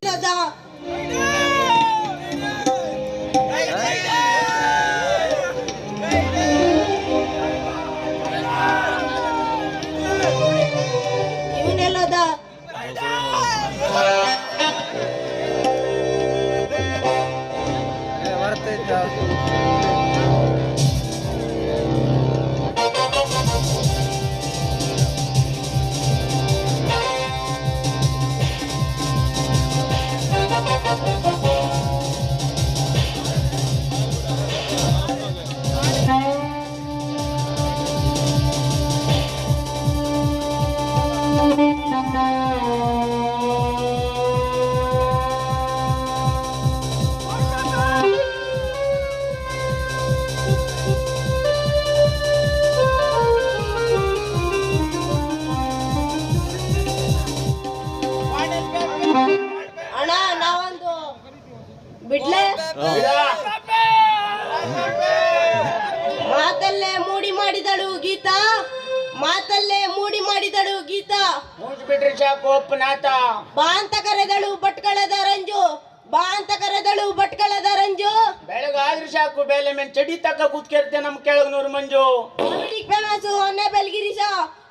大家 ಬಿಡ್ಲೆ? ಮಾತಲ್ಲೇ ಮೂಡಿ ಮಾಡಿದಳು ಗೀತಾ. ಮಾತಲ್ಲೇ ಮೂಡಿ ಮಾಡಿದಳು ಗೀತಾ. ಬಿಡ್ರಿ ಸಾಕು ಒಪ್ಪನಾಥ. ಬಾ ಅಂತ ಕರೆದಳು ರಂಜು. ಬಾ ಅಂತ ಕರೆದಳು ಭಟ್ಕಳದ ರಂಜು. ಬೆಳಗಾದ್ರಿ ಸಾಕು ಬೆಲೆ ಮೇಲೆ ಚಡಿ ತಕ್ಕ ಕೂತ್ಕೇರ್ತೇನೆ ನಮ್ ಕೆಳಗ್ ನೂರ್ ಮಂಜು ಫೇಮಸ್ ಹೊನ್ನೆ ಬೆಲ್ಗಿರಿಸ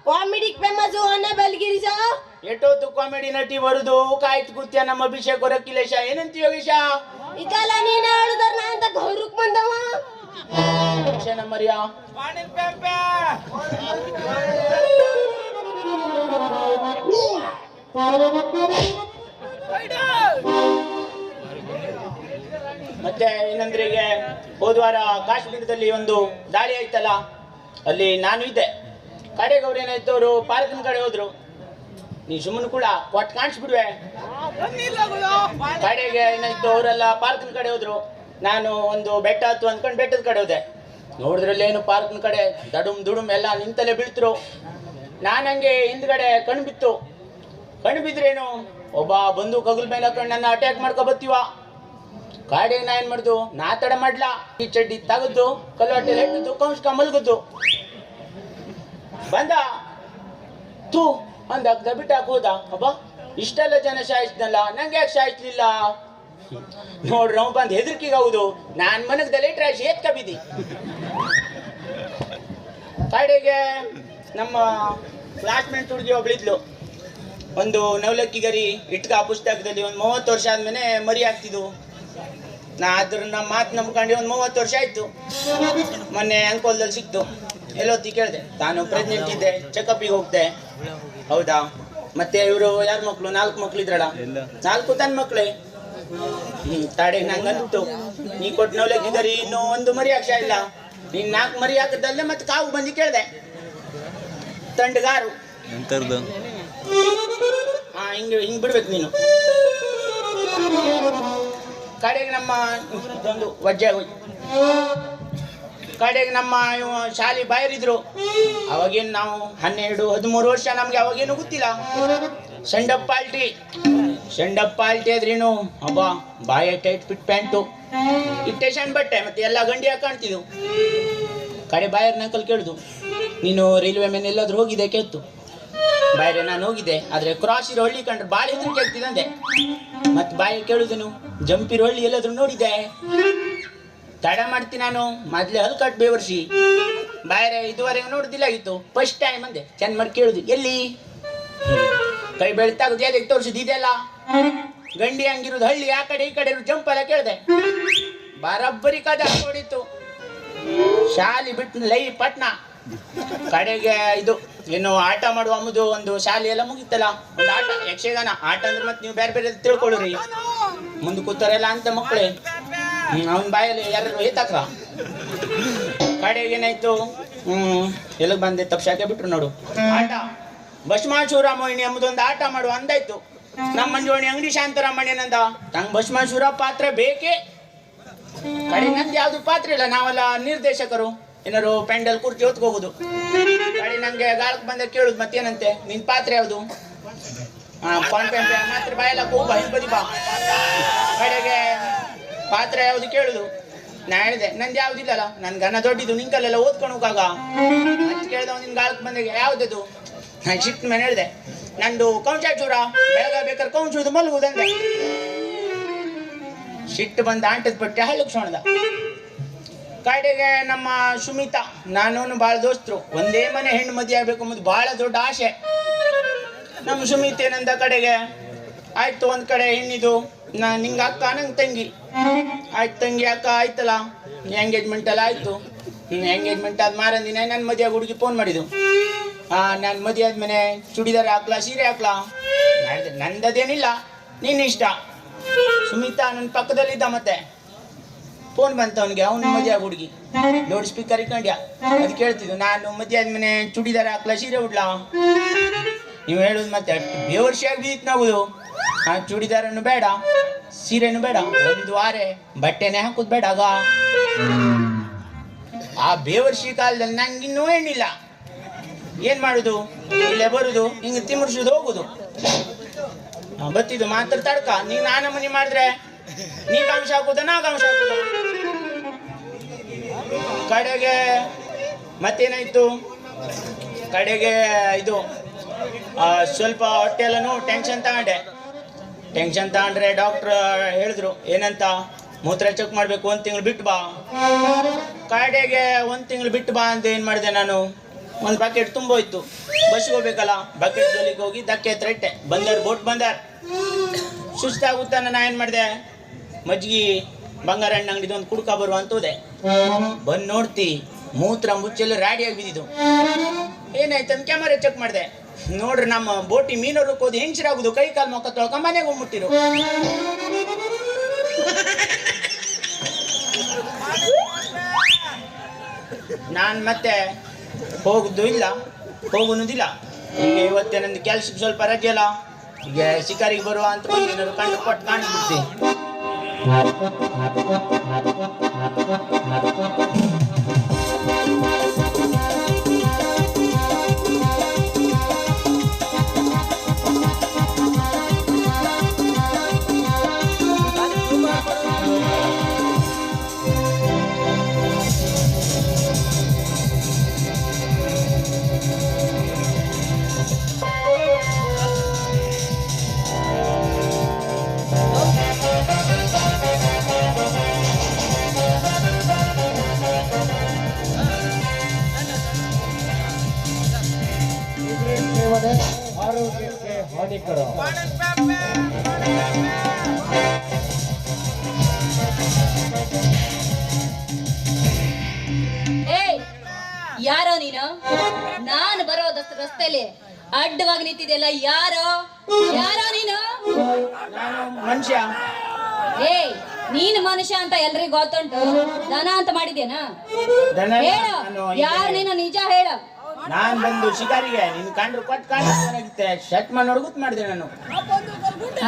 ಕಾಮಿಡಿಗೆ ಫೇಮಸ್ ಹೊನ್ನೆ ಬೆಲ್ಗಿರಿಸ ಎಷ್ಟೊತ್ತು ಕಾಮಿಡಿ ನಟಿ ಬರುದು? ಕಾಯ್ತು ಕೂತ್ಯ ನಮ್ಮ ಅಭಿಷೇಕ್ ಹೊರಕಿಲೇಶ ಏನಂತ ಯೋಗೇಶ? ಇದೆಲ್ಲ ನೀನು ಹೇಳಿದ್ರ ನಾ ಅಂತ ಗೌರಕ್ ಬಂದವ. ಕ್ಷಣ ಮರ್ಯ? ಮತ್ತೆ ಏನಂದ್ರೆ ಈಗ ಹೋದ್ವಾರ ಕಾಶ್ಮೀರದಲ್ಲಿ ಒಂದು ದಾಳಿ ಆಯ್ತಲ್ಲ? ಅಲ್ಲಿ ನಾನು ಇದ್ದೆ. ಏನಾಯ್ತು ಅವರು ಪಾರ್ಕಿನ ಕಡೆ ಹೋದ್ರು. ನೀ ಸುಮ್ಮನೆ ಕೂಡ ಕೊಟ್ಟು ಕಾಣಿಸ್ಬಿಡುವೆ. ಕಡೆಗೆ ಏನಾಯ್ತು ಅವರೆಲ್ಲ ಪಾರ್ಕಿನ ಕಡೆ ಹೋದ್ರು. ನಾನು ಒಂದು ಬೆಟ್ಟ ಹತ್ತು ಅಂದ್ಕೊಂಡು ಬೆಟ್ಟದ ಕಡೆ ಹೋದೆ. ನೋಡಿದ್ರಲ್ಲೇನು ಪಾರ್ಕಿನ ಕಡೆ, ದಡುಮ್ ದುಡುಮ್ ಎಲ್ಲ ನಿಂತಲೇ ಬೀಳ್ತರು. ನಾನು ಹಂಗೆ ಹಿಂದ್ಗಡೆ ಕಣ್ಣು ಬಿತ್ತು. ಕಣ್ಣು ಬಿದ್ರೇನು? ಒಬ್ಬ ಬಂದು ಕಗುಲ್ ಮೇಲೆ ಹಾಕೊಂಡು ನನ್ನ ಅಟ್ಯಾಕ್ ಮಾಡ್ಕೊ ಬತ್ತೀವ. ಕಾಡಿಗೆ ನಾ ಏನ್ ಮಾಡ್ದು? ನಾ ತಡ ಮಾಡ್ಲಾ. ಈ ಚಡ್ಡಿ ತಗದ್ದು ಕಲ್ಲೊಟ್ಟೆಲಿ ಇಟ್ಟಿದ್ದು ಕೌಂಸ್ಕ ಮಲ್ಗದ್ದು. ಬಂದ? ತೂ ಅಂದ ಅಗ್ದ ಬಿಟ್ಟಾಕ್ ಹೋದ ಅಬ್ಬ, ಇಷ್ಟೆಲ್ಲ ಜನ ಸಾಯಿಸ್ನಲ್ಲ ನಂಗೆ ಯಾಕೆ ಸಾಯಿಸ್ಲಿಲ್ಲ ನೋಡ್ರಿ, ನಾವು ಬಂದು ಹೆದರ್ಕಿಗೆ ಹೌದು. ನಾನ್ ಮನಗದಲ್ಲಿ ಟ್ರಾಶ್ ಏತ್ ಕಬಿದಿ ಕಡೆಗೆ ನಮ್ಮ ಕ್ಲಾಸ್ಮೇಟ್ ಹುಡುಗಿ ಒಬ್ಳಿದ್ಲು ಒಂದು ನವಲಕ್ಕಿ ಗರಿ ಇಟ್ಕ ಪುಸ್ತಕದಲ್ಲಿ ಒಂದು ಮೂವತ್ತು ವರ್ಷ ಆದ್ಮೇಲೆ ಮರಿ ಆಗ್ತಿದ್ವು ನಾ ಅದ್ರ ನಮ್ಮ ಮಾತು ನಂಬ್ಕೊಂಡು ಒಂದು ಮೂವತ್ತು ವರ್ಷ ಆಯ್ತು. ಮೊನ್ನೆ ಅಂಕೋಲ್ದಲ್ಲಿ ಸಿಕ್ತು. ಎಲ್ಲೊತ್ತಿ ಕೇಳಿದೆ ತಾನು ಪ್ರೆಗ್ನೆಂಟ್ ಇದ್ದೆ ಚೆಕಪ್ಪಿಗೆ ಹೋಗ್ದೆ. ಹೌದಾ? ಮತ್ತೆ ಇವರು ಯಾರ ಮಕ್ಕಳು ನಾಲ್ಕು ಮಕ್ಳು ಇದ್ರಲ್ಲ? ನಾಲ್ಕು ತನ್ನ ಮಕ್ಳೇ? ಹ್ಮ್ ತಾಡೆ ನಂಗೆ ಅಂತು ನೀ ಕೊಟ್ಟು ನವಲಕ್ಕಿ ಗರಿ ಇನ್ನೂ ಒಂದು ಮರಿ ಅಕ್ಷ ಇಲ್ಲ? ನೀನ್ ನಾಲ್ಕು ಮರಿ ಹಾಕಿದ್ದಲ್ಲೇ ಮತ್ತೆ ಕಾವು ಬಂದು ಕೇಳಿದೆ. ತಂಡಗಾರು. ಹಾ ಹಿಂಗೆ ಹಿಂಗ್ ಬಿಡ್ಬೇಕು ನೀನು. ಕಡೆಗೆ ನಮ್ಮ ಇದೊಂದು ವಜ್ಜೆ ಹೋಯ್ತು ಕಡೆಗೆ ನಮ್ಮ ಶಾಲೆ ಬಾಯರಿದ್ರು. ಅವಾಗೇನು ನಾವು ಹನ್ನೆರಡು, ಹದಿಮೂರು ವರ್ಷ ನಮ್ಗೆ ಅವಾಗೇನು ಗೊತ್ತಿಲ್ಲ. Send-off party. ಸೆಂಡಪ್ ಪಾಲ್ಟಿ ಆದ್ರೇನು ಅಬ್ಬ, ಬಾಯ ಟೈಟ್ ಫಿಟ್ ಪ್ಯಾಂಟು ಇಟ್ಟೇಷನ್ ಬಟ್ಟೆ, ಮತ್ತೆ ಎಲ್ಲ ಗಂಡಿ ಹಾಕಾಣ್ತಿದ್ವು ಕಡೆ ಬಾಯರ್ ನಕಲ್ ಕೇಳುದು. ನೀನು ರೈಲ್ವೆ ಮೇಲೆ ಎಲ್ಲಾದ್ರೂ ಹೋಗಿದೆ ಕೇಳ್ತು. ಬಾಯರೆ ನಾನು ಹೋಗಿದ್ದೆ, ಆದ್ರೆ ಕ್ರಾಸ್ ಇರೋ ಹಳ್ಳಿ ಕಂಡ್ರೆ ಬಾಳೆ ಹೆದರಿಕೆ ಅಂದೆ. ಮತ್ತೆ ಬಾಯಿ ಕೇಳುದನು ಜಂಪಿರೋ ಹಳ್ಳಿ ಎಲ್ಲಾದ್ರೂ ನೋಡಿದ್ದೆ ತಡ ಮಾಡ್ತೀನಿ ನಾನು. ಮೊದಲೇ ಅದು ಕಟ್ ಬೇವರ್ಸಿ. ಬಾಯ್ರೆ, ಇದುವರೆಗೂ ನೋಡುದಿಲ್ಲ ಆಗಿತ್ತು. ಫಸ್ಟ್ ಟೈಮ್ ಅಂದೆ. ಚಂದ ಮಾಡಿ ಕೇಳುದು. ಎಲ್ಲಿ? ಕೈ ಬೆಳ್ತಾಗುದು ಎದಕ್ಕೆ ತೋರಿಸಿದ್? ಇದೆಲ್ಲ? ಗಂಡಿ ಹಂಗಿರೋದು. ಹಳ್ಳಿ ಆ ಕಡೆ ಈ ಕಡೆ ಜಂಪ್ ಎಲ್ಲ ಕೇಳ್ದೆ. ಬರಬ್ಬರಿ ಕದ ನೋಡಿತ್ತು ಶಾಲಿ ಬಿಟ್ಟು ಲೈ ಪಟ್ನ. ಕಡೆಗೆ ಇದು, ಏನು ಆಟ ಮಾಡುವ ಅಮ್ಮದು ಒಂದು ಶಾಲೆ ಎಲ್ಲ ಮುಗಿತಲ್ಲ? ಒಂದು ಆಟ, ಯಕ್ಷಗಾನ. ಆಟ ಅಂದ್ರೆ ಮತ್ತೆ ನೀವು ಬೇರೆ ಬೇರೆ ತಿಳ್ಕೊಳ್ಳ್ರಿ. ಮುಂದೆ ಕೂತಾರೆಲ್ಲ ಅಂತ ಮಕ್ಕಳೇ. ಅವನ ಬಾಯಲ್ಲಿ ಯಾರು ಏತಾಕ್ರ ಕಡೆಗೆ ಏನಾಯ್ತು? ಹ್ಮ್ ಎಲ್ಲಿಗೆ ಬಂದೆ? ತಪ್ಸಾಕೆ ಬಿಟ್ರು ನೋಡು. ಆಟ. ಭಸ್ಮಾಸುರ ಮೋಹಿನಿ ಎಂಬುದೊಂದು ಆಟ ಮಾಡುವ ಅಂದಾಯ್ತು. ನಮ್ಮ ಮಂಜುವಣಿ ಅಂಗಡಿ ಶಾಂತರಾಮಣ್ಯನಂದ. ತಂಗ್ ಭಸ್ಮಾಸುರ ಪಾತ್ರ ಬೇಕೇ? ಕಡೆ ನಂದು ಯಾವ್ದು ಪಾತ್ರ ಇಲ್ಲ ನಾವೆಲ್ಲ ನಿರ್ದೇಶಕರು. ಏನಾರು ಪೆಂಡಲ್ ಕುರ್ಚಿ ಹೊತ್ಕೋಗುದು ಕಡೆ ನಂಗೆ ಗಾಳಕ್ ಬಂದ ಕೇಳುದು ಮತ್ತೇನಂತೆ? ನಿನ್ ಪಾತ್ರ ಯಾವ್ದು? ಹಾ ಪಾನ್ ಪೆನ್ ಮಾತ್ರ ಬಾಯಲ್ಲ ಹೋಗ್ಬಾ ಹಿಂಬದಿ ಬಾ. ಕಡೆಗೆ ಪಾತ್ರ ಯಾವ್ದು ಕೇಳುದು? ನಾ ಹೇಳಿದೆ, ನಂದು ಯಾವ್ದಿಲ್ಲಲ್ಲ ನನ್ ಗನ ದೊಡ್ಡಿದ್ದು ನಿಂಕಲ್ಲೆಲ್ಲ ಓದ್ಕೊಂಡು ಹೋಗಾಗ? ಕೇಳಿದ ನಿನ್ ಗಾಳಕ್ ಬಂದಾಗ, ಯಾವ್ದದು? ನಾನು ಶಿಫ್ಟ್ ಮೇಲೆ ಹೇಳಿದೆ, ನಂದು ಕೌಂಚಾಚೂರ ಬೆಳಗ ಬೇಕಾದ್ರೆ ಕೌಂಚುದು ಮಲಗುದಂದೆ ಶಿಟ್ಟು ಬಂದ ಆಂಟದ ಪಟ್ಟೆ ಹಳ್ಳಕ್ ಸೋಣದ ಕಡೆಗೆ ನಮ್ಮ ಸುಮಿತಾ ನಾನು ಭಾಳ ದೋಸ್ತರು, ಒಂದೇ ಮನೆ ಹೆಣ್ಣು ಮದುವೆ ಆಗ್ಬೇಕು ಅನ್ನೋದು ಭಾಳ ದೊಡ್ಡ ಆಸೆ. ನಮ್ಮ ಸುಮಿತ್ ಏನಂದ ಕಡೆಗೆ, ಆಯ್ತು, ಒಂದ್ ಕಡೆ ಹೆಣ್ಣಿದು, ನಾ ನಿಂಗೆ ಅಕ್ಕ, ನಂಗೆ ತಂಗಿ. ಆಯ್ತು ತಂಗಿ ಅಕ್ಕ ಆಯ್ತಲ್ಲ? ಎಂಗೇಜ್ಮೆಂಟ್ ಎಲ್ಲ ಆಯ್ತು. ಎಂಗೇಜ್ಮೆಂಟ್ ಆದ ಮಾರಂದಿನ ನನ್ನ ಮದುವೆ ಹುಡುಗಿ ಫೋನ್ ಮಾಡಿದ್ದು. ಆ ನನ್ನ ಮದುವೆ ಆದ್ಮೇಲೆ ಚೂಡಿದಾರ ಹಾಕ್ಲಾ, ಸೀರೆ ಹಾಕ್ಲಾ? ನಂದದೇನಿಲ್ಲ, ನಿನ್ನ ಇಷ್ಟ. ಸುಮಿತಾ ನನ್ನ ಪಕ್ಕದಲ್ಲಿದ್ದ ಮತ್ತೆ. ಫೋನ್ ಬಂತ ಅವನಿಗೆ, ಅವನ ಮದುವೆ ಹುಡುಗಿ. ಲೌಡ್ ಸ್ಪೀಕರ್ ಇಟ್ಕೊಂಡ್ಯ? ಅದು ಕೇಳ್ತಿದ್ದು, ನಾನು ಮದುವೆ ಆದ್ಮೇಲೆ ಚೂಡಿದಾರ ಹಾಕ್ಲಾ, ಸೀರೆ ಉಡ್ಲಾ? ನೀವು ಹೇಳುದು ಮತ್ತೆ ಬೇವರ್ಷಿಯಾಗಿ ಬೀತ್ ನಾವು. ಆ, ಚೂಡಿದಾರನ್ನು ಬೇಡ. ಸೀರೆನು ಬೇಡ, ಒಂದು ವಾರೆ, ಬಟ್ಟೆನೆ ಹಾಕುದು ಬೇಡ ಆಗ. ಆ ಬೇವರ್ಷಿ ಕಾಲದಲ್ಲಿ ನಂಗೆ ಇನ್ನೂ ಹೆಣ್ಣಿಲ್ಲ ಏನ್ ಮಾಡುದು? ಇಲ್ಲೇ ಬರುದು, ಹಿಂಗೆ ತಿಮ್ಮರ್ಸುದು ಹೋಗುದು. ಬತ್ತಿದ್ದು ಮಾತ್ರ ತಡ್ಕ. ನೀ ನಾನ ಮನಿ ಮಾಡಿದ್ರೆ ನೀ ಕಾಂಶ ಹಾಕುದ ನಾ ಕಾಂಶ ಹಾಕುದ? ಕಡೆಗೆ ಮತ್ತೇನಾಯ್ತು? ಕಡೆಗೆ ಇದು ಸ್ವಲ್ಪ ಹೊಟ್ಟೆಲ್ಲನು ಟೆನ್ಷನ್ ತಗೊಂಡೆ. ಟೆನ್ಷನ್ ತಗೊಂಡ್ರೆ ಡಾಕ್ಟ್ರ್ ಹೇಳಿದ್ರು, ಏನಂತ? ಮೂತ್ರ ಚೆಕ್ ಮಾಡಬೇಕು, ಒಂದು ತಿಂಗಳು ಬಿಟ್ಟು ಬಾ. ಕಾಯ್ಡೆಗೆ ಒಂದು ತಿಂಗಳು ಬಿಟ್ಟು ಬಾ ಅಂತ ಏನು ಮಾಡಿದೆ ನಾನು? ಒಂದು ಬಕೆಟ್ ತುಂಬೋಯ್ತು ಬಸ್ಗೆ ಹೋಗ್ಬೇಕಲ್ಲ? ಬಕೆಟ್ ಜೋಲಿಗೆ ಹೋಗಿ ಧಕ್ಕೆ ಹತ್ರ ಇಟ್ಟೆ. ಬಂದರ್ ಬೋಟ್ ಬಂದಾರ. ಸುಸ್ತಾಗುತ್ತಾ ನಾನು ಏನು ಮಾಡಿದೆ? ಮಜ್ಜಿಗೆ ಬಂಗಾರ ಹಣ್ಣು ಅಂಗಡಿದು ಒಂದು ಕುಡ್ಕ ಬರುವ ಅಂತ ಹೋದೆ. ಬಂದು ನೋಡ್ತಿ, ಮೂತ್ರ ಮುಚ್ಚೆಲ್ಲ ರಾಡಿಯಾಗಿ ಬಿದ್ದಿದ್ದು. ಏನಾಯ್ತು ಕ್ಯಾಮರಾ ಚೆಕ್ ಮಾಡಿದೆ. ನೋಡ್ರಿ ನಮ್ಮ ಬೋಟಿ ಮೀನವ್ರಿಗೆ ಹೆಂಚಿರ ಆಗುದು ಕೈ ಕಾಲು ಮೊಕ್ಕ ತೊಳ್ಕ ಮನೆಗೆ ಹೋಗ್ಬಿಟ್ಟಿರು. ನಾನು ಮತ್ತೆ ಹೋಗುದು ಇಲ್ಲ. ಹೋಗುನುದಿಲ್ಲ. ಈಗ ಇವತ್ತೇ ನಂದು ಕೆಲ್ಸಕ್ಕೆ ಸ್ವಲ್ಪ ರಜೆ ಅಲ್ಲ ಈಗ ಶಿಕಾರಿಗೆ ಬರುವ ಅಂತ ಏನಾದ್ರು ಕಂಡು ಕೊಟ್ಟು ಕಾಣಿಸ್ಬಿಡ್ತಿ ಸೇವನೆ ಆರೋಗ್ಯಕ್ಕೆ ಹಾನಿಕರ. ಏಯ್ ಯಾರೋ ನೀನು? ನಾನು ಬರೋ ದಸ್- ರಸ್ತೆಲಿ ಅಡ್ಡವಾಗಿ ನಿಂತಿದೆಯಲ್ಲ ಯಾರೋ? ಯಾರೋ ನೀನು? ನಾನು ಮನುಷ್ಯ. ಏಯ್ ನೀನು ಮನುಷ್ಯ ಅಂತ ಎಲ್ರಿಗೂ ಗೊತ್ತುಂಟು. ದನ ಅಂತ ಮಾಡಿದೇನಾ ಹೇಳು. ಯಾರು ನೀನು? ನಿಜ ಹೇಳು. ನಾನ್ ಬಂದು ಶಿಕಾರಿಗೆ ನಿನ್ ಕಂಡ್ರು ಕೊಟ್ಟು ಕಾಣಿಸ್ತಾನಾಗಿತ್ತೆ ಶಟ್ ಮಾಡಿ ನೋಡ್ಗುತ್ ಮಾಡಿದೆ ನಾನು.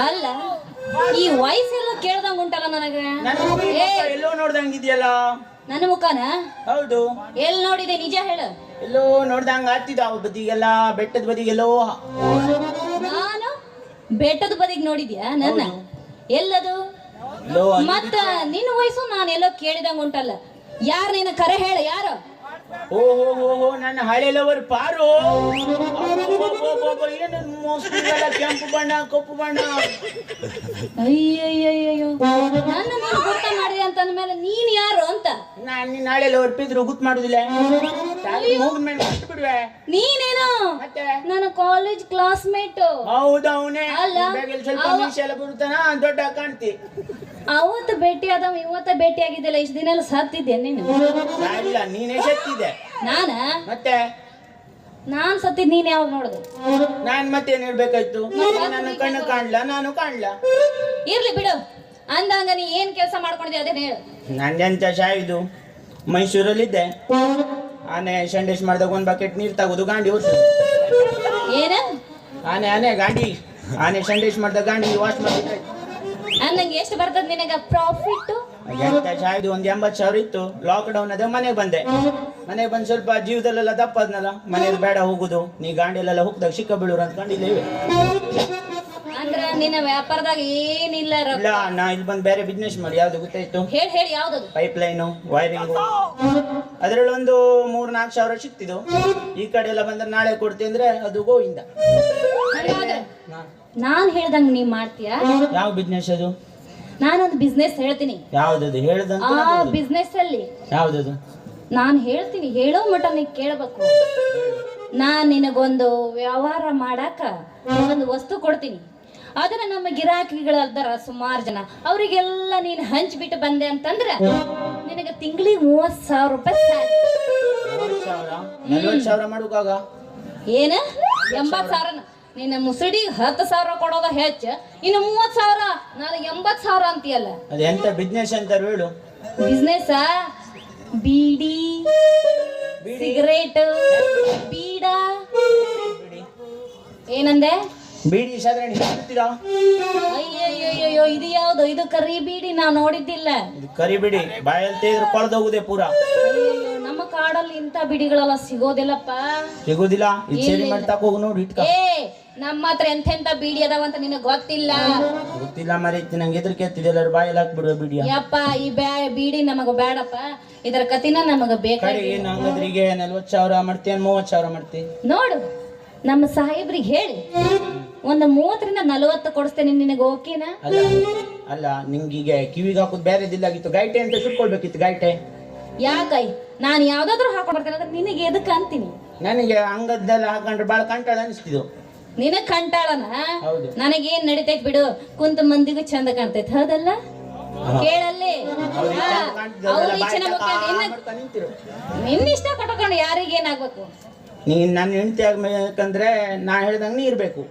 ಅಲ್ಲ ಈ ವಯಸ್ಸೆಲ್ಲ ಕೇಳ್ದಂಗ ಉಂಟಲ್ಲ ನನಗೆ? ನನ್ನ ಮುಖ ಎಲ್ಲೋ ನೋಡ್ದಂಗ ಇದೆಯಲ್ಲ ನನ್ನ ಮುಖನ? ಹೌದು. ಎಲ್ ನೋಡಿದೆ ನಿಜ ಹೇಳು. ಎಲ್ಲೋ ನೋಡ್ದಂಗ ಆಗ್ತಿದ್ದ ಅವ್ರ ಬದಿಗೆಲ್ಲ ಬೆಟ್ಟದ ಬದಿಗೆಲ್ಲೋ. ನಾನು ಬೆಟ್ಟದ ಬದಿಗೆ ನೋಡಿದ್ಯಾ ನನ್ನ? ಎಲ್ಲದು? ಎಲ್ಲೋ ಮತ್ತ ನಿನ್ನ ವಯಸ್ಸು ನಾನು ಎಲ್ಲೋ ಕೇಳಿದಂಗ ಉಂಟಲ್ಲ. ಯಾರು ನಿನ್ನ ಕರೆ ಹೇಳ ಯಾರು? ಓ ಹೋ ಹೋ ಹೋ ನನ್ನ ಹಳೆ ಲವರ್ ಪಾರು. ಏನು ಮೋಸ್ತಿಗೆಲ್ಲ ಕೆಂಪು ಬಣ್ಣ ಕಪ್ಪು ಬಣ್ಣ? ಅಯ್ಯಯ್ಯಯ್ಯೋ ನನ್ನ ನೀನು ಗುರ್ತ ಮಾಡಿದೆ ಅಂತ ಅಂದ್ಮೇಲೆ ನೀನ್ ಯಾರು ಅಂತ? ನಾನ್ ನಿನ್ನ ಹಳೆ ಲವರ್ ಪಿದ್ರು ಗುತ್ ಮಾಡುದಿಲ್ಲ. ತಾಳಿ ಹೋಗಿದ ಮೇಲೆ ಬಿಟ್ಟು ಬಿಡುವೆ? ನೀನೇನು? ಮತ್ತೆ? ನನ್ನ ಕಾಲೇಜ್ ಕ್ಲಾಸ್ಮೇಟ್ ಹೌದು ಅವನೇ. ಅಲ್ಲ. ಸ್ವಲ್ಪ ಎಲ್ಲ ಬರುತ್ತಾನ ದೊಡ್ಡ ಕಾಣ್ತಿ. ಅವತ್ತು ಭೇಟಿ ಆದವ ಇವತ್ತ ಭೇಟಿ ಆಗಿದ್ದಿಲ್ಲ ಇಷ್ಟು ದಿನ ಎಲ್ಲ ಸತ್ತಿದ್ದೆ ನೀನು? ಇಲ್ಲ ನೀನೇ ನಾನ? ಮತ್ತೆ? ನಾನ್ ಸತ್ತಿ ನೀನ್ ಯಾವಾಗ ನೋಡುದು? ನಾನ್ ಮತ್ತೇನ್ ಹೇಳ್ಬೇಕಾಯ್ತು? ನನ್ನ ಕಣ್ಣು ಕಾಣ್ಲ ನಾನು ಕಾಣ್ಲ. ಇರ್ಲಿ ಬಿಡು. ಅಂದಂಗ ನೀ ಏನ್ ಕೆಲಸ ಮಾಡ್ಕೊಂಡಿದ್ದೆ ಅದೇನ್ ಹೇಳು. ನಂದೆಂತ ಶಾಯಿದು ಮೈಸೂರಲ್ಲಿದ್ದೆ. ಆನೆ ಸಂಡೇಶ್ ಮಾಡ್ದಾಗ ಒಂದ್ ಬಕೆಟ್ ನೀರ್ ತಗೋದು ಗಾಂಡಿ ಹೊಸ ಏನ? ಆನೆ ಆನೆ ಗಾಂಡಿ. ಆನೆ ಸಂಡೇಶ್ ಮಾಡ್ದಾಗ ಗಾಂಡಿ ವಾಶ್ ಮಾಡಿ ಅಂದಂಗ ಎಷ್ಟು ಬರ್ತದ ನಿನಗ? ಪ್ರಾಫಿಟ್ ಶಾಯಿದು ಒಂದ್ ಎಂಬತ್ ಸಾವಿರ ಇತ್ತು. ಲಾಕ್ ಡೌನ್ ಅದ ಮನೆಗೆ ಬಂದೆ. ಮನೆಗೆ ಬಂದು ಸ್ವಲ್ಪ ಜೀವದಲ್ಲೆಲ್ಲ ದಪ್ಪದ್ನಲ್ಲ ಮನೇಲಿ ಬೇಡ ಹೋಗುದು. ನೀ ಗಾಂಡಿಲೆಲ್ಲ ಹೋಗ್ದಾಗ ಸಿಕ್ಕ ಬೀಳೂರು ಅಂದ್ಕೊಂಡು ಇಲ್ಲೇ ಇವೆ. ಅಂದ್ರ ನಿನ್ನ ವ್ಯಾಪಾರದಾಗ ಏನಿಲ್ಲ ರೊಕ್ಕ? ಇಲ್ಲ ನಾ ಇಲ್ಲಿ ಬಂದು ಬೇರೆ ಬಿಸ್ನೆಸ್ ಮಾಡಿ. ಯಾವ್ದು ಗೊತ್ತಾಯ್ತು? ಹೇಳಿ ಹೇಳಿ ಯಾವ್ದದು? ಪೈಪ್ ಲೈನು ವೈರಿಂಗು ಅದರಲ್ಲಿ ಒಂದು ಮೂರ್ ನಾಲ್ಕು ಸಾವಿರ ಸಿಕ್ತಿದ್ದು ಈ ಕಡೆ ಎಲ್ಲ ಬಂದ್ರೆ ನಾಳೆ ಕೊಡ್ತೀನಿ ಅಂದ್ರೆ ಅದು ಗೋವಿಂದ. ನಾನ್ ಹೇಳ್ದಂಗ್ ನೀವ್ ಮಾಡ್ತೀಯಾ? ಯಾವ ಬಿಸ್ನೆಸ್ ಅದು? ನಾನೊಂದು ಬಿಸ್ನೆಸ್ ಹೇಳ್ತೀನಿ. ಯಾವ್ದದು? ಆ ಬಿಸ್ನೆಸ್ ಅಲ್ಲಿ ಯಾವ್ದದು? ನಾನ್ ಹೇಳ್ತೀನಿ ಹೇಳೋ ಮಟ ನೀ ಕೇಳಬೇಕು. ನಾನ್ ನಿನಗೊಂದು ವ್ಯವಹಾರ ಮಾಡಾಕ ಒಂದು ವಸ್ತು ಕೊಡ್ತೀನಿ. ಅದನ್ನ ನಮ್ಮ ಗಿರಾಕಿಗಳದ್ದಾರ ಸುಮಾರು ಜನ. ಅವರಿಗೆಲ್ಲ ನೀನ್ ಹಂಚ್ಬಿಟ್ಟು ಬಂದೆ ಅಂತಂದ್ರ ನಿನಗೆ ತಿಂಗಳಿಗೆ ಮೂವತ್ ಸಾವಿರ ರೂಪಾಯಿ. ನಲ್ವತ್ತು ಸಾವಿರ ಏನು ಏನ? ಎಂಬತ್ ಸಾವಿರ ನಿನ್ನ ಮುಸುಡಿಗೆ ಹತ್ತು ಸಾವಿರ ಕೊಡೋದ ಹೆಚ್ಚ ಇನ್ನು ಮೂವತ್ ಸಾವಿರ ನಾನು ಎಂಬತ್ ಸಾವಿರ ಅಂತೀಯಲ್ಲ. ಅದೆಂತ ಬಿಸ್ನೆಸ್ ಅಂತ ಹೇಳು. ಬಿಸ್ನೆಸ್ ಬೀಡಿ ಸಿಗರೇಟ್ ಬೀಡ. ಏನಂದೆ? ಬೀಡಿ ಸಾಧಾರಣ ಹೇಳ್ತೀರಾ? ಅಯ್ಯಯ್ಯೋ ಇದು ಯಾವ್ದು? ಇದು ಕರಿ ಬೀಡಿ ನಾ ನೋಡಿದ್ದಿಲ್ಲ. ಇದು ಕರಿ ಬಿಡಿ. ಬಾಯಲ್ಲಿ ತೆಗೆದ್ರೆ ಕೊಳ್ದೋಗುದೆ ಪೂರ. ಅಯ್ಯಯ್ಯೋ, ನಮ್ಮ ಕಾಡಲ್ಲಿ ಇಂಥ ಬಿಡಿಗಳೆಲ್ಲ ಸಿಗೋದಿಲ್ಲಪ್ಪ. ಸಿಗೋದಿಲ್ಲ. ಇದು ಸೇರಿ. ಮಾಡಿ ನೋಡಿ ಇಟ್ಕ. ಏ ನಮ್ಮ ಹತ್ರ ಎಂತೆಂತ ಬೀಡಿ ಅದಾವ ಅಂತ ನಿನಗ್ ಗೊತ್ತಿಲ್ಲ? ಗೊತ್ತಿಲ್ಲ ಮರೀತಿ ನಂಗೆ ಎದ್ರ ಎತ್ತಿದೆ ಬಾಯಿ ಬಾಯಲ್ಲಿ ಹಾಕ್ಬಿಡುವ ಬಿಡಿ ಯಪ್ಪ ಈ ಬ್ಯಾ ಬೀಡಿ ನಮಗ ಬೇಡಪ್ಪ ಇದರ ಕತಿನ ನಮಗ ಬೇಕಾಗಿ ಏನು ಹಂಗದ್ರಿಗೆ? ನಲ್ವತ್ತು ಸಾವಿರ ಮಾಡ್ತೀನಿ ಮೂವತ್ ಸಾವಿರ ಮಾಡ್ತೀನಿ ನೋಡು ನಮ್ಮ ಸಾಹೇಬ್ರಿಗೆ ಹೇಳಿ. ಒಂದು ಮೂವತ್ತರಿಂದ ನಲವತ್ತು ಕೊಡಿಸ್ತೇನೆ ನಿನಗೆ ಓಕೆನಾ? ಅಲ್ಲ ಅಲ್ಲ ನಿಂಗೀಗ ಕಿವಿಗೆ ಹಾಕೋದು ಆಗಿತ್ತು ಗೈಟೆ ಅಂತ ಸುಟ್ಕೊಳ್ಬೇಕಿತ್ತು ಗೈಟೆ ಯಾಕೈ? ನಾನು ಯಾವ್ದಾದ್ರು ಹಾಕೊಂಡ್ಬರ್ತೇನೆ ಅಂದ್ರೆ ನಿನಗೆ ಎದಕ್ಕೆ ಅಂತೀನಿ? ನನಗೆ ಹಂಗದ್ದೆಲ್ಲ ಹಾಕೊಂಡ್ರೆ ಭಾಳ ಕಂಟಾಳ ಅನಿಸ್ತಿದ್ದು ನಿನಗ್ ಕಂಟಾಳನ. ನನಗೇನ್ ನಡಿತೈತ್ ಬಿಡು. ಕುಂತ ಮಂದಿಗೂ ಚಂದ ಕಾಣ್ತೈತ್. ಹೌದಲ್ಲ? ಕೇಳಲ್ಲಿ. ನಿನ್ನ ಇಷ್ಟ ಕಟ್ಕೊಂಡು ಯಾರಿಗೆ ಏನಾಗ್ಬೇಕು ನೀನ್ ನನ್ನ ಹೆಂಡತಿ ಆಗ್ಬೇಕಂದ್ರೆ ನಾ ಹೇಳ್ದಂಗ ನೀ ಇರ್ಬೇಕು.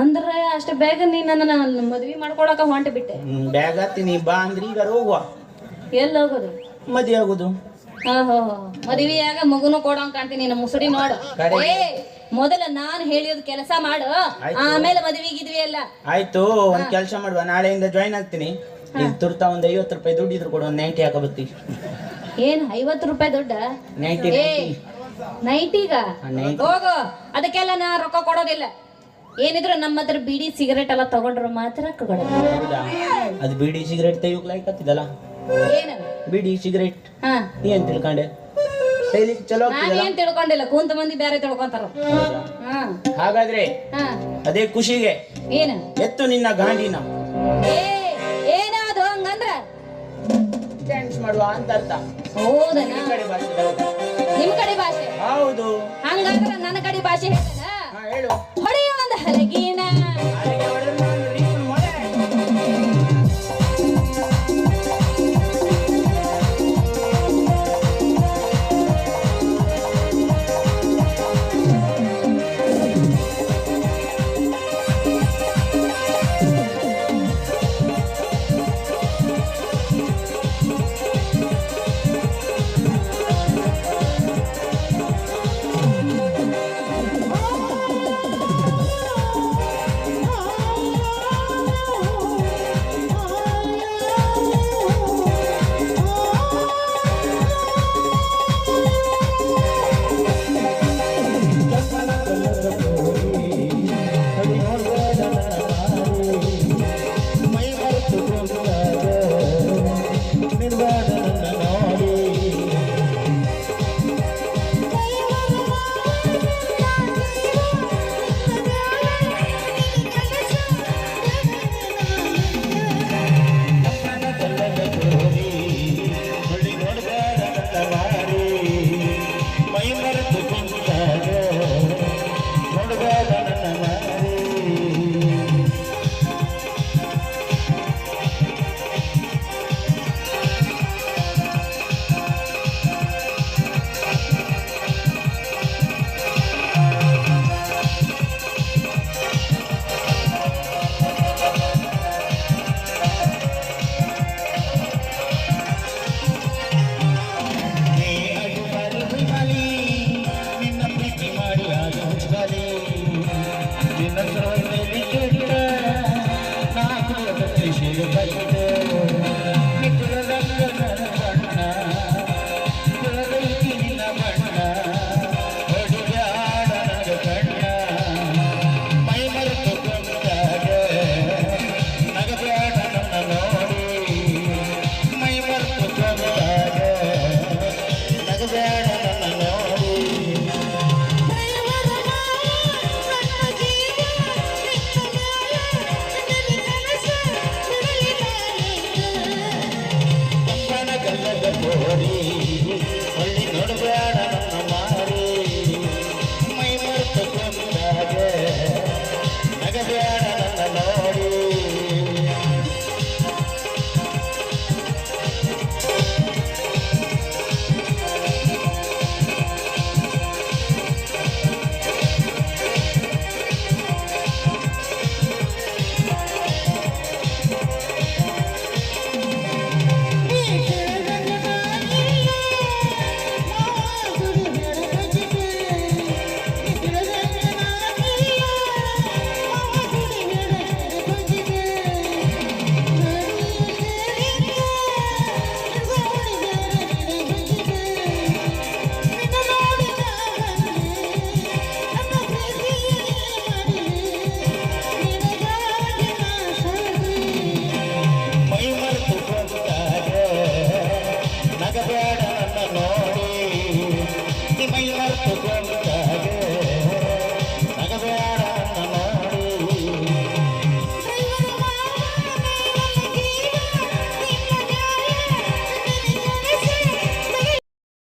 ಅಂದ್ರೆ ಅಷ್ಟು ಬೇಗ ನೀನ್ ನನ್ನ ಮದ್ವಿ ಮಾಡ್ಕೊಳಕ ಹೊಂಟ ಬಿಟ್ಟೆ. ಬ್ಯಾಗ್ ಹತ್ತೀನಿ ಬಾ ಅಂದ್ರೆ ಈಗ ಹೋಗುವ ಎಲ್ಲಿ ಹೋಗೋದು? ಮದ್ವೆ ಆಗುದು. ಹಾ ಮದ್ವಿಯಾಗ ಮಗುನು ಕೊಡೋ ಕಾಣ್ತೀನಿ. ನಿನ್ನ ಮುಸುಡಿ ನೋಡು. ಏ ಮೊದಲ ನಾನು ಹೇಳಿದ ಕೆಲಸ ಮಾಡು. ಆಮೇಲೆ ಮದುವೆಗಿದ್ವಿ ಎಲ್ಲ ಆಯ್ತು ಒಂದ್ ಕೆಲಸ ಮಾಡುವ. ನಾಳೆಯಿಂದ ಜಾಯ್ನ್ ಆಗ್ತೀನಿ. ಈಗ ತುರ್ತಾ ಒಂದ್ ಐವತ್ತು ರೂಪಾಯಿ ದುಡ್ಡು ಇದ್ರು ಕೊಡು ಒಂದ್ ನೈಂಟಿ ಹಾಕಬತ್ತಿ. ಏನ್ ಐವತ್ತು ರೂಪಾಯಿ ದುಡ್ಡ? ನೈಂಟಿ ಏ ನೈಟಿಗ. ಹೋಗು ಅದಕ್ಕೆಲ್ಲ ನಾ ರೊಕ್ಕ ಕೊಡೋದಿಲ್ಲ. ಏನಿದ್ರು ನಮ್ಮ ಹತ್ರ ಬಿಡಿ ಸಿಗರೇಟ್ ಎಲ್ಲ ತಗೊಂಡ್ರು ಮಾತ್ರ ಕೊಡೋದು ಹೌದಾ? ಅದು ಬಿಡಿ ಸಿಗರೇಟ್ ತೆಗಿಯೋಕ್ ಲೈಕ್ ಹತ್ತಿದಲ್ಲ ಬಿಡಿ ಬೀಡಿ ಸಿಗರೇಟ್ ಹಾ. ಏನ್ ತಿಳ್ಕೊಂಡೆ? ಡೈಲಿ ಚಲೋ ಆಗ್ತಿದಲ್ಲ? ಏನ್ ತಿಳ್ಕೊಂಡಿಲ್ಲ ಕುಂತ ಮಂದಿ ಬೇರೆ ತಿಳ್ಕೊಂತಾರ. ಹೌದಾ? ಹಾ. ಹಾಗಾದ್ರೆ ಹಾ. ಅದೇ ಖುಷಿಗೆ ಏನ? ಎತ್ತು ನಿನ್ನ ಗಾಂಡಿನ. ಏ ಏನಾದು ಹಂಗಂದ್ರ? ಡ್ಯಾನ್ಸ್ ಮಾಡುವ ಅಂತ ಅರ್ಥ. ಹೌದನ? ಈ ಕಡೆ ಭಾಷೆ ಹೌದು. ನಿಮ್ ಕಡೆ ಭಾಷೆ? ಹೌದು. ಹಂಗಂದ್ರ ನನ್ನ ಕಡೆ ಭಾಷೆ ಹೇಳ್ತಾನ? ಹಾ ಹೇಳು. ಹೊಡೆಯ ಒಂದು ಹಲಗಿನ.